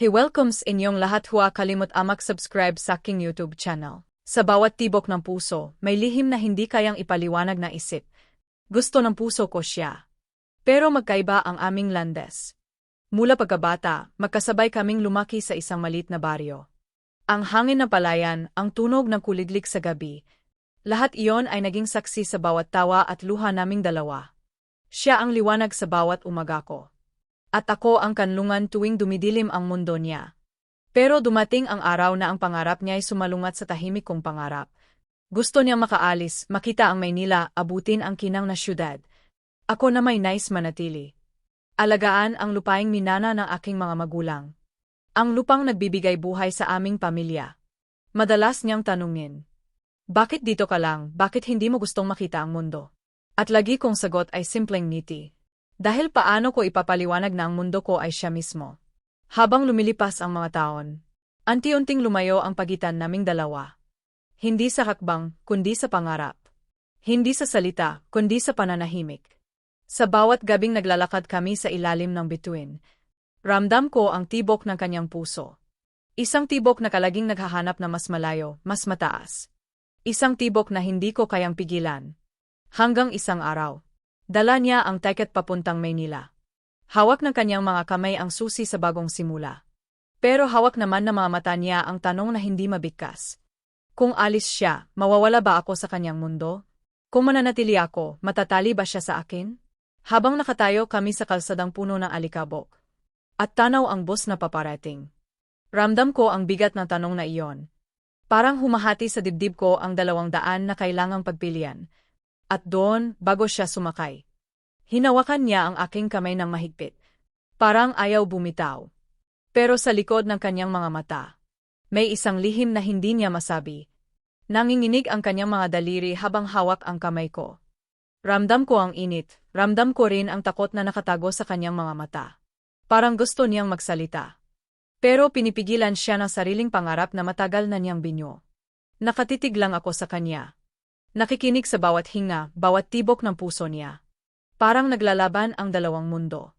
He welcomes inyong lahat huwa kalimot amak subscribe sa aking YouTube channel. Sa bawat tibok ng puso, may lihim na hindi kayang ipaliwanag na isip. Gusto ng puso ko siya. Pero magkaiba ang aming landes. Mula pagkabata, magkasabay kaming lumaki sa isang malit na baryo. Ang hangin ng palayan, ang tunog ng kulidlik sa gabi, lahat iyon ay naging saksi sa bawat tawa at luha naming dalawa. Siya ang liwanag sa bawat umaga ko. At ako ang kanlungan tuwing dumidilim ang mundo niya. Pero dumating ang araw na ang pangarap niya ay sumalungat sa tahimik kong pangarap. Gusto niya makaalis, makita ang Maynila, abutin ang kinang na syudad. Ako na may nice manatili. Alagaan ang lupaing minana ng aking mga magulang. Ang lupang nagbibigay buhay sa aming pamilya. Madalas niyang tanungin. Bakit dito ka lang, bakit hindi mo gustong makita ang mundo? At lagi kong sagot ay simpleng niti. Dahil paano ko ipapaliwanag na ang mundo ko ay siya mismo. Habang lumilipas ang mga taon, anti-unting lumayo ang pagitan naming dalawa. Hindi sa hakbang, kundi sa pangarap. Hindi sa salita, kundi sa pananahimik. Sa bawat gabing naglalakad kami sa ilalim ng bituin, ramdam ko ang tibok ng kanyang puso. Isang tibok na kalaging naghahanap na mas malayo, mas mataas. Isang tibok na hindi ko kayang pigilan. Hanggang isang araw, Dala niya ang ticket papuntang Maynila. Hawak ng kanyang mga kamay ang susi sa bagong simula. Pero hawak naman ng mga mata niya ang tanong na hindi mabigkas. Kung alis siya, mawawala ba ako sa kanyang mundo? Kung mananatili ako, matatali ba siya sa akin? Habang nakatayo kami sa kalsadang puno ng alikabok. At tanaw ang bus na paparating. Ramdam ko ang bigat ng tanong na iyon. Parang humahati sa dibdib ko ang dalawang daan na kailangang pagpilian at doon, bago siya sumakay. Hinawakan niya ang aking kamay ng mahigpit. Parang ayaw bumitaw. Pero sa likod ng kanyang mga mata, may isang lihim na hindi niya masabi. Nanginginig ang kanyang mga daliri habang hawak ang kamay ko. Ramdam ko ang init, ramdam ko rin ang takot na nakatago sa kanyang mga mata. Parang gusto niyang magsalita. Pero pinipigilan siya ng sariling pangarap na matagal na niyang binyo. Nakatitig lang ako sa kanya. Nakikinig sa bawat hinga, bawat tibok ng puso niya. Parang naglalaban ang dalawang mundo.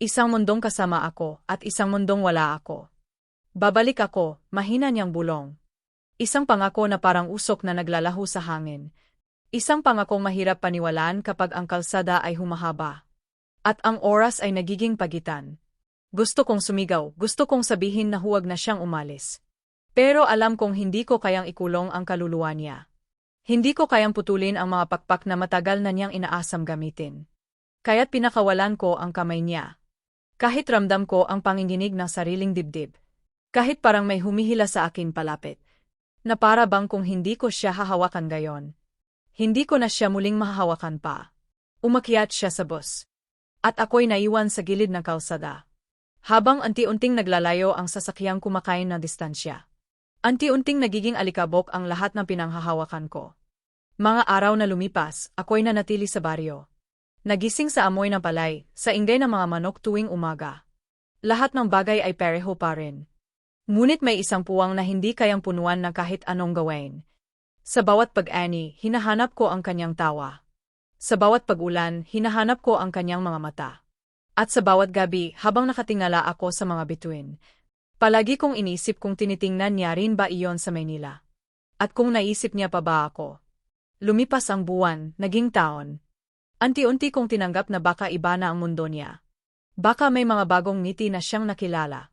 Isang mundong kasama ako at isang mundong wala ako. Babalik ako, mahina niyang bulong. Isang pangako na parang usok na naglalaho sa hangin. Isang pangakong mahirap paniwalaan kapag ang kalsada ay humahaba. At ang oras ay nagiging pagitan. Gusto kong sumigaw, gusto kong sabihin na huwag na siyang umalis. Pero alam kong hindi ko kayang ikulong ang kaluluwa niya. Hindi ko kayang putulin ang mga pakpak na matagal na niyang inaasam gamitin. Kaya't pinakawalan ko ang kamay niya. Kahit ramdam ko ang panginginig ng sariling dibdib. Kahit parang may humihila sa akin palapit. Na para bang kung hindi ko siya hahawakan gayon. Hindi ko na siya muling mahahawakan pa. Umakyat siya sa bus. At ako'y naiwan sa gilid ng kalsada. Habang anti-unting naglalayo ang sasakyang kumakain na distansya. Anti-unting nagiging alikabok ang lahat ng pinanghahawakan ko. Mga araw na lumipas, ako'y nanatili sa baryo. Nagising sa amoy ng palay, sa ingay ng mga manok tuwing umaga. Lahat ng bagay ay pareho pa rin. Ngunit may isang puwang na hindi kayang punuan ng kahit anong gawin. Sa bawat pag-ani, hinahanap ko ang kanyang tawa. Sa bawat pag-ulan, hinahanap ko ang kanyang mga mata. At sa bawat gabi, habang nakatingala ako sa mga bituin, Palagi kong inisip kung tinitingnan niya rin ba iyon sa Maynila. At kung naisip niya pa ba ako. Lumipas ang buwan, naging taon. Anti-unti kong tinanggap na baka iba na ang mundo niya. Baka may mga bagong ngiti na siyang nakilala.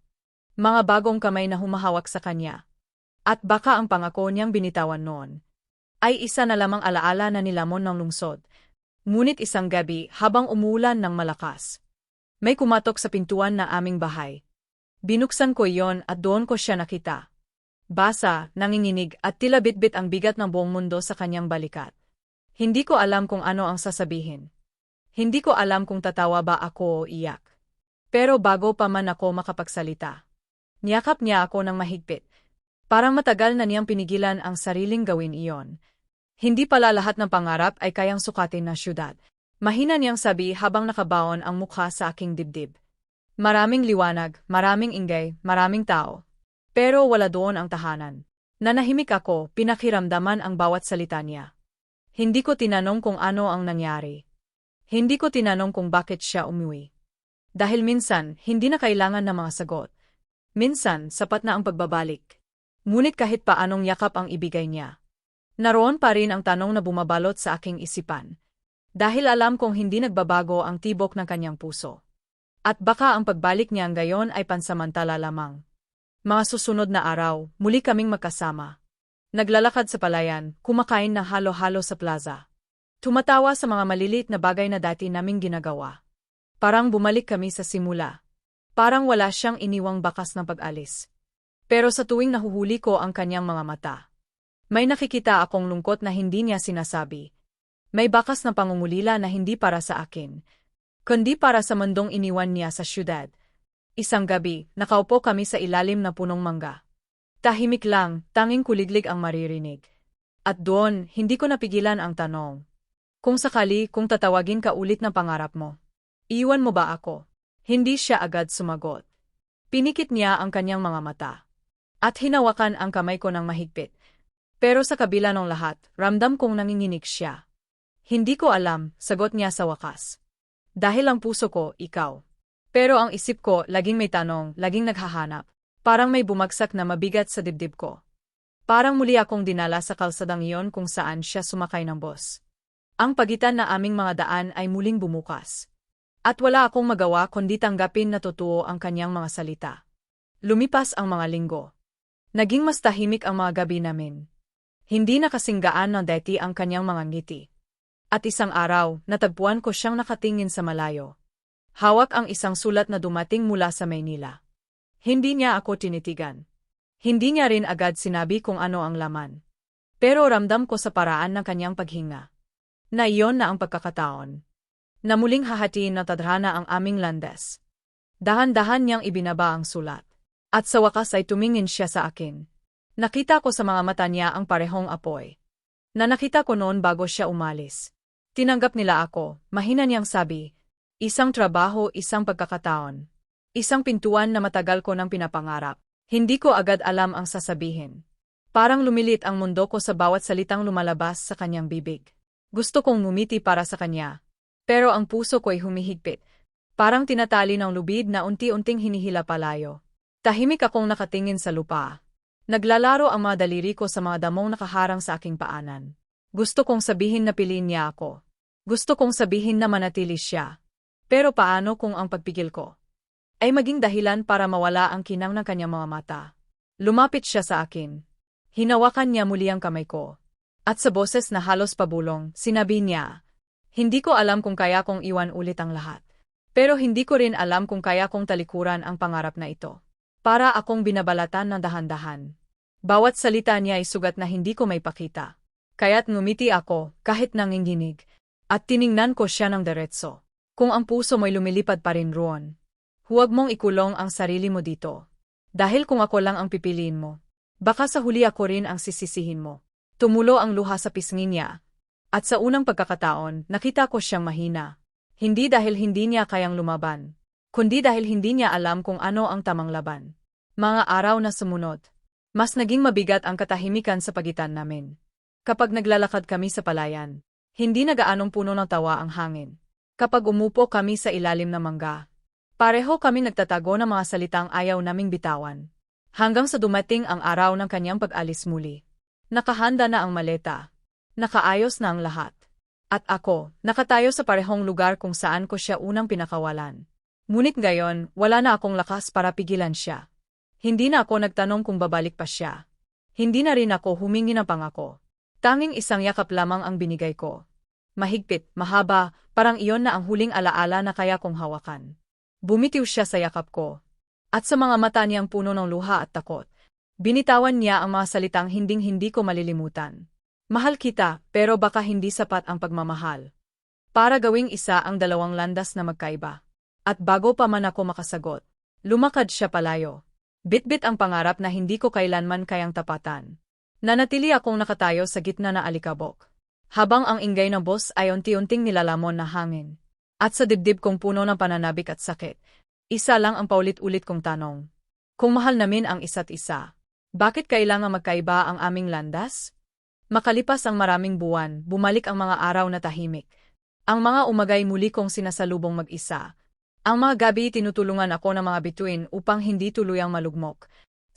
Mga bagong kamay na humahawak sa kanya. At baka ang pangako niyang binitawan noon ay isa na lamang alaala na nilamon ng lungsod. Ngunit isang gabi habang umulan ng malakas. May kumatok sa pintuan na aming bahay. Binuksan ko iyon at doon ko siya nakita. Basa, nanginginig at tila bitbit ang bigat ng buong mundo sa kanyang balikat. Hindi ko alam kung ano ang sasabihin. Hindi ko alam kung tatawa ba ako o iyak. Pero bago pa man ako makapagsalita. Niyakap niya ako ng mahigpit. Parang matagal na niyang pinigilan ang sariling gawin iyon. Hindi pala lahat ng pangarap ay kayang sukatin na syudad. Mahina niyang sabi habang nakabaon ang mukha sa aking dibdib. Maraming liwanag, maraming ingay, maraming tao. Pero wala doon ang tahanan. Nanahimik ako, pinakiramdaman ang bawat salita niya. Hindi ko tinanong kung ano ang nangyari. Hindi ko tinanong kung bakit siya umuwi. Dahil minsan, hindi na kailangan ng mga sagot. Minsan, sapat na ang pagbabalik. Ngunit kahit pa anong yakap ang ibigay niya. Naroon pa rin ang tanong na bumabalot sa aking isipan. Dahil alam kong hindi nagbabago ang tibok ng kanyang puso. At baka ang pagbalik niya ngayon ay pansamantala lamang. Mga susunod na araw, muli kaming magkasama. Naglalakad sa palayan, kumakain ng halo-halo sa plaza. Tumatawa sa mga malilit na bagay na dati naming ginagawa. Parang bumalik kami sa simula. Parang wala siyang iniwang bakas ng pag-alis. Pero sa tuwing nahuhuli ko ang kanyang mga mata, may nakikita akong lungkot na hindi niya sinasabi. May bakas na pangungulila na hindi para sa akin, kundi para sa mundong iniwan niya sa syudad. Isang gabi, nakaupo kami sa ilalim na punong mangga. Tahimik lang, tanging kuliglig ang maririnig. At doon, hindi ko napigilan ang tanong. Kung sakali, kung tatawagin ka ulit ng pangarap mo. Iwan mo ba ako? Hindi siya agad sumagot. Pinikit niya ang kanyang mga mata. At hinawakan ang kamay ko ng mahigpit. Pero sa kabila ng lahat, ramdam kong nanginginig siya. Hindi ko alam, sagot niya sa wakas. Dahil ang puso ko, ikaw. Pero ang isip ko, laging may tanong, laging naghahanap. Parang may bumagsak na mabigat sa dibdib ko. Parang muli akong dinala sa kalsadang iyon kung saan siya sumakay ng bus. Ang pagitan na aming mga daan ay muling bumukas. At wala akong magawa kundi tanggapin na totoo ang kanyang mga salita. Lumipas ang mga linggo. Naging mas tahimik ang mga gabi namin. Hindi nakasinggaan ng deti ang kanyang mga ngiti. At isang araw, natagpuan ko siyang nakatingin sa malayo. Hawak ang isang sulat na dumating mula sa Maynila. Hindi niya ako tinitigan. Hindi niya rin agad sinabi kung ano ang laman. Pero ramdam ko sa paraan ng kanyang paghinga. Na iyon na ang pagkakataon na muling hahatiin ng tadhana ang aming landas. Dahan-dahan niyang ibinaba ang sulat. At sa wakas ay tumingin siya sa akin. Nakita ko sa mga mata niya ang parehong apoy. Na nakita ko noon bago siya umalis. Tinanggap nila ako, mahina niyang sabi, isang trabaho, isang pagkakataon. Isang pintuan na matagal ko nang pinapangarap. Hindi ko agad alam ang sasabihin. Parang lumilit ang mundo ko sa bawat salitang lumalabas sa kanyang bibig. Gusto kong ngumiti para sa kanya, pero ang puso ko ay humihigpit. Parang tinatali ng lubid na unti-unting hinihila palayo. Tahimik akong nakatingin sa lupa. Naglalaro ang mga daliri ko sa mga damong nakaharang sa aking paanan. Gusto kong sabihin na piliin niya ako. Gusto kong sabihin na manatili siya. Pero paano kung ang pagpigil ko ay maging dahilan para mawala ang kinang ng kanyang mga mata? Lumapit siya sa akin. Hinawakan niya muli ang kamay ko. At sa boses na halos pabulong, sinabi niya, hindi ko alam kung kaya kong iwan ulit ang lahat. Pero hindi ko rin alam kung kaya kong talikuran ang pangarap na ito. Para akong binabalatan ng dahan-dahan. Bawat salita niya ay sugat na hindi ko may pakita. Kaya't ngumiti ako, kahit nanginginig. At tiningnan ko siya ng diretso. Kung ang puso mo'y lumilipad pa rin roon. Huwag mong ikulong ang sarili mo dito. Dahil kung ako lang ang pipiliin mo, baka sa huli ako rin ang sisisihin mo. Tumulo ang luha sa pisngi niya, at sa unang pagkakataon, nakita ko siyang mahina. Hindi dahil hindi niya kayang lumaban, kundi dahil hindi niya alam kung ano ang tamang laban. Mga araw na sumunod, mas naging mabigat ang katahimikan sa pagitan namin. Kapag naglalakad kami sa palayan, hindi nagaanong puno ng tawa ang hangin. Kapag umupo kami sa ilalim ng mangga, pareho kami nagtatago ng mga salitang ayaw naming bitawan. Hanggang sa dumating ang araw ng kanyang pag-alis muli. Nakahanda na ang maleta, Nakaayos na ang lahat. At ako, nakatayo sa parehong lugar kung saan ko siya unang pinakawalan. Ngunit gayon, wala na akong lakas para pigilan siya. Hindi na ako nagtanong kung babalik pa siya. Hindi na rin ako humingi ng pangako. Tanging isang yakap lamang ang binigay ko. Mahigpit, mahaba, parang iyon na ang huling alaala na kaya kong hawakan. Bumitiw siya sa yakap ko. At sa mga mata niyang puno ng luha at takot, binitawan niya ang mga salitang hinding-hindi ko malilimutan. Mahal kita, pero baka hindi sapat ang pagmamahal. Para gawing isa ang dalawang landas na magkaiba. At bago pa man ako makasagot, lumakad siya palayo. Bitbit ang pangarap na hindi ko kailanman kayang tapatan. Nanatili akong nakatayo sa gitna na alikabok. Habang ang ingay ng boss ay unti-unting nilalamon na hangin. At sa dibdib kong puno ng pananabik at sakit, isa lang ang paulit-ulit kong tanong. Kung mahal namin ang isa't isa, bakit kailangan magkaiba ang aming landas? Makalipas ang maraming buwan, bumalik ang mga araw na tahimik. Ang mga umagay muli kong sinasalubong mag-isa. Ang mga gabi tinutulungan ako ng mga bituin upang hindi tuluyang malugmok.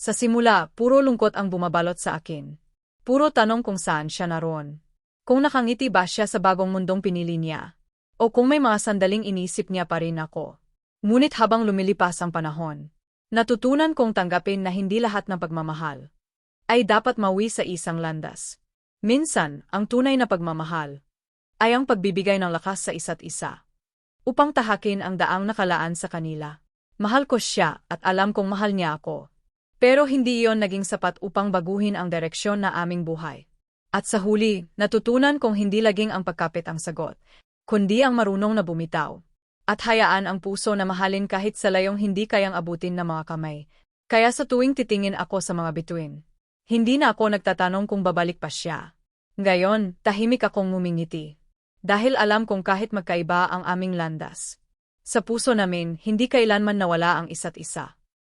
Sa simula, puro lungkot ang bumabalot sa akin. Puro tanong kung saan siya naroon. Kung nakangiti ba siya sa bagong mundong pinili niya. O kung may mga sandaling inisip niya pa rin ako. Ngunit habang lumilipas ang panahon, natutunan kong tanggapin na hindi lahat ng pagmamahal ay dapat mawi sa isang landas. Minsan, ang tunay na pagmamahal ay ang pagbibigay ng lakas sa isa't isa upang tahakin ang daang nakalaan sa kanila. Mahal ko siya at alam kong mahal niya ako. Pero hindi iyon naging sapat upang baguhin ang direksyon na aming buhay. At sa huli, natutunan kong hindi laging ang pagkapit ang sagot, kundi ang marunong na bumitaw. At hayaan ang puso na mahalin kahit sa layong hindi kayang abutin ng mga kamay. Kaya sa tuwing titingin ako sa mga bituin, hindi na ako nagtatanong kung babalik pa siya. Ngayon, tahimik akong ngumingiti. Dahil alam kong kahit magkaiba ang aming landas. Sa puso namin, hindi kailanman nawala ang isa't isa.